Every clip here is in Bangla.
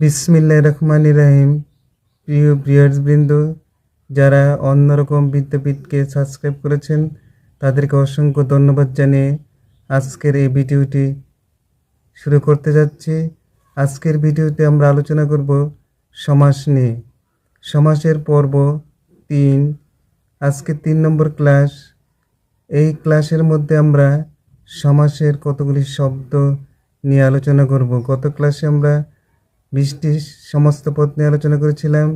বিসমিল্লাহ রহমান রাহিম। প্রিয় বৃন্দ যারা অন্যরকম বিদ্যাপীঠকে সাবস্ক্রাইব করেছেন, তাদেরকে অসংখ্য ধন্যবাদ জানিয়ে আজকের এই ভিডিওটি শুরু করতে যাচ্ছি। আজকের ভিডিওতে আমরা আলোচনা করব সমাস নিয়ে। সমাসের পর্ব তিন, আজকে তিন নম্বর ক্লাস। এই ক্লাসের মধ্যে আমরা সমাসের কতগুলি শব্দ নিয়ে আলোচনা করব। গত ক্লাসে আমরা বৃষ্টি সমস্ত পদ নিয়ে আলোচনা করেছিলাম।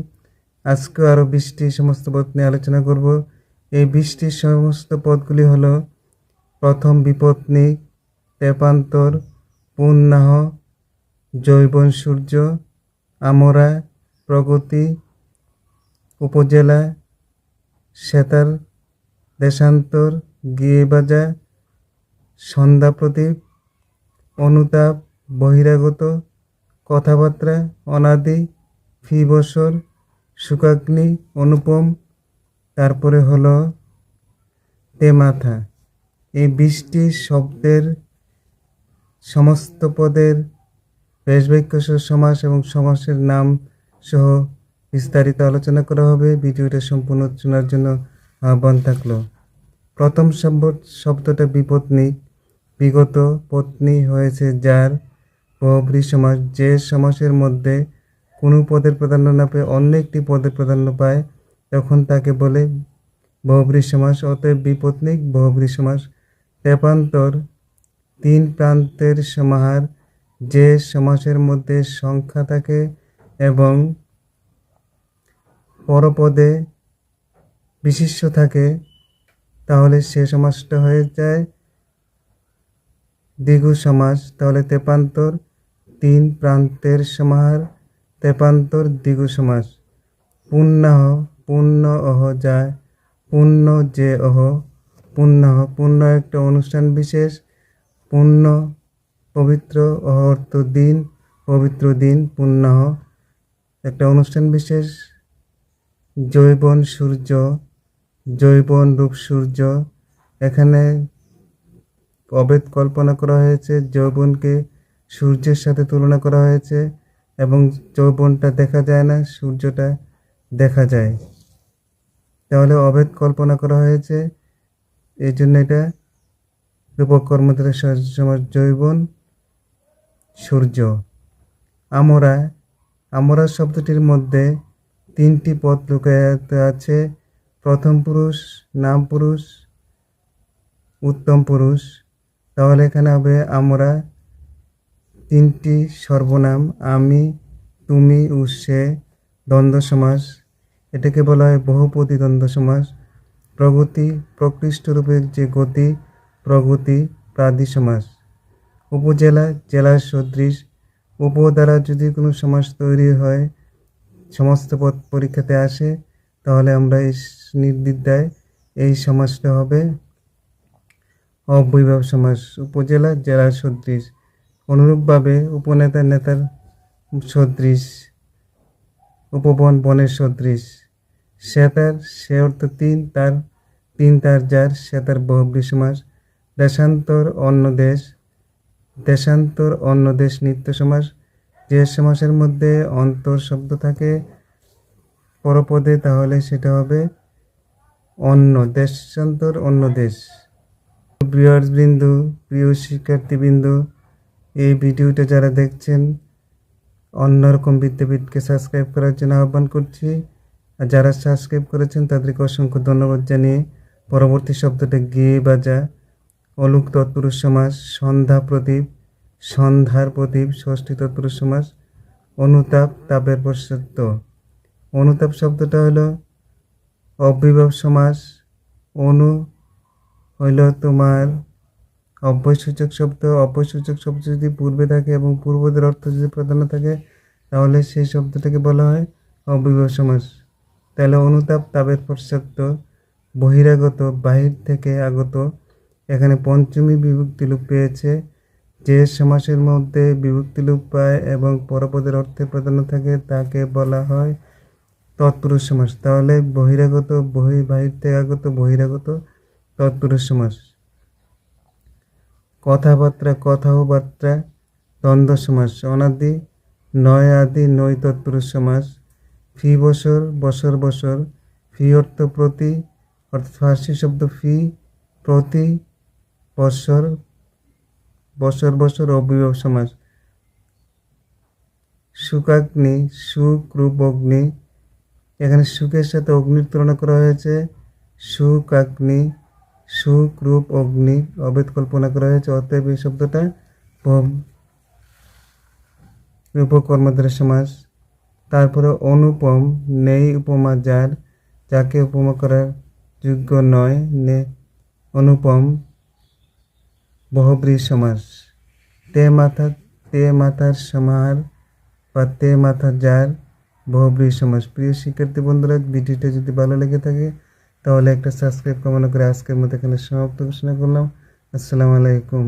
আজকে আরও বৃষ্টি সমস্ত পদ নিয়ে আলোচনা করব। এই বৃষ্টির সমস্ত পদগুলি হলো প্রথম বিপত্নিক তেপান্তর, পুণ্যাহ, জৈবন সূর্য, আমরা, প্রগতি, উপজেলা, সেতার, দেশান্তর গিয়ে বাজা সন্ধ্যা প্রদীপ, অনুতাপ, বহিরাগত কথাবার্তা, অনাদি ফি বছর সুকাগ্নি, অনুপম, তারপরে হলো তেমাথা। এই বৃষ্টি শব্দের সমস্ত পদের বেশবাক্য সহ সমাস এবং সমাসের নাম সহ বিস্তারিত আলোচনা করা হবে। ভিডিওটা সম্পূর্ণ শোনার জন্য আহ্বান থাকল। প্রথম শব্দ শব্দটা বিপত্নী বিগত পত্নী হয়েছে যার বহুব্রী সমাস যে সমাসের মধ্যে কোনো পদের প্রাধান্য না পেয়ে অন্য একটি পদের প্রাধান্য পায়, তখন তাকে বলে বহুব্রী সমাস অতএব বিপত্নিক বহুব্রী সমাস তেপান্তর তিন প্রান্তের সমাহার। যে সমাসের মধ্যে সংখ্যা থাকে এবং পরপদে বিশিষ্ট থাকে, তাহলে সে সমাসটা হয়ে যায় দ্বিগু সমাস। তাহলে তেপান্তর তিন প্রান্তের সমাহার, তেপান্তর দ্বিগু সমাস। পুণ্যাহ পুণ্য অহ যায়, পুণ্য যে অহ। পুণ্যাহ, পুণ্য একটা অনুষ্ঠান বিশেষ। পুণ্য, পবিত্র অহ অর্থ দিন, পবিত্র দিন পুণ্যাহ। একটা অনুষ্ঠান বিশেষ। জৈবন সূর্য, জৈবন রূপ সূর্য। এখানে অবেদ কল্পনা করা হয়েছে, যৌবনকে সূর্যের সাথে তুলনা করা হয়েছে এবং যৌবনটা দেখা যায় না, সূর্যটা দেখা যায়। তাহলে অভেদ কল্পনা করা হয়েছে। এই জন্য এটা রূপক কর্মধারের সমাজ সূর্য। আমরা আমরা শব্দটির মধ্যে তিনটি পদ লুকায়িত আছে। প্রথম পুরুষ, নাম পুরুষ, উত্তম পুরুষ। তাহলে এখানে হবে আমরা তিনটি সর্বনাম আমি, তুমি ও সে দ্বন্দ্ব সমাস। এটাকে বলা হয় বহুপতি দ্বন্দ্ব সমাস। প্রগতি প্রকৃষ্ট রূপের যে গতি, প্রগতি প্রাদি সমাস। উপজেলা জেলার সদৃশ। উপ দ্বারা যদি কোনো সমাস তৈরি হয়, সমস্ত পদ পরীক্ষাতে আসে, তাহলে আমরা এই নির্দিদায় এই সমাসটা হবে অবৈভব সমাস। উপজেলা জেলার সদৃশ। অনুরূপভাবে উপনেতা নেতার সদৃশ উপবন বনের সদৃশ সে তার সে অর্থ তিন তার তিন তার যার সে তার বহুব্রী সমাস দেশান্তর অন্য দেশ, দেশান্তর অন্য দেশ নিত্য সমাস, যে সমাসের মধ্যে অন্তর শব্দ থাকে পরপদে, তাহলে সেটা হবে অন্য দেশান্তর অন্য দেশ। বৃন্দু প্রিয় শিক্ষার্থীবৃন্দু এই ভিডিওটা যারা দেখছেন অন্যরকম বিদ্যাপীঠকে সাবস্ক্রাইব করার জন্য আহ্বান করছি। আর যারা সাবস্ক্রাইব করেছেন, তাদেরকে অসংখ্য ধন্যবাদ জানিয়ে পরবর্তী শব্দটা গিয়ে বাজা। অলুক তৎপুরুষ সমাস, সন্ধ্যা প্রদীপ, সন্ধ্যার প্রদীপ, ষষ্ঠী তৎপুরুষ সমাস, অনুতাপ তাপের পশ্চাত্য। অনুতাপ শব্দটা হলো অবিভব সমাস, অনু হইল তোমার অব্যয়সূচক শব্দ অব্যয়সূচক শব্দ যদি পূর্বে থাকে এবং পূর্বদের অর্থ যদি প্রাধান্য থাকে, তাহলে সেই শব্দটাকে বলা হয় অবিভব সমাস তাহলে অনুতাপ তাপের পশ্চাত্য বহিরাগত বাহির থেকে আগত। এখানে পঞ্চমী বিভক্তি লোপ পেয়েছে, যে সমাসের মধ্যে বিভক্তি লোপ পায় এবং পরপদের অর্থে প্রাধান্য থাকে, তাকে বলা হয় তৎপুরুষ সমাস তাহলে বহিরাগত বহি, বাহির থেকে আগত, বহিরাগত তৎপুরুষ সমাস কথাবার্তা কথা বার্তা দ্বন্দ্ব সমাস অনাদি নয় আদি নয় তৎপুরুষ সমাস ফি বছর বছর বছর, ফি অর্থ প্রতি, অর্থাৎ ফার্সি শব্দ ফি প্রতি বছর বছর বছর অভিভাব সমাস সুকাগ্নি, সুখ, রূপ, অগ্নি, এখানে সুখের সাথে অগ্নির তুলনা করা হয়েছে। সুখ অগ্নি সুখ, রূপ, অগ্নি অভেদ কল্পনা করা হয়েছে। অতএব এই শব্দটা উপকর্মধারের সমাস। তারপরে অনুপম, নেই উপমা যার, যাকে উপমা করার যোগ্য নয়, নে অনুপম বহব্রী সমাস। তে মাথা, তে মাথার সমাহার বা তে মাথা যার বহব্রী সমাস। প্রিয় শিক্ষার্থী বন্ধুরা, ভিডিওটা যদি ভালো লেগে থাকে তাহলে একটা সাবস্ক্রাইব কমানো করে আজকের মতো এখানে সমাপ্ত ঘোষণা করলাম। আসসালামু আলাইকুম।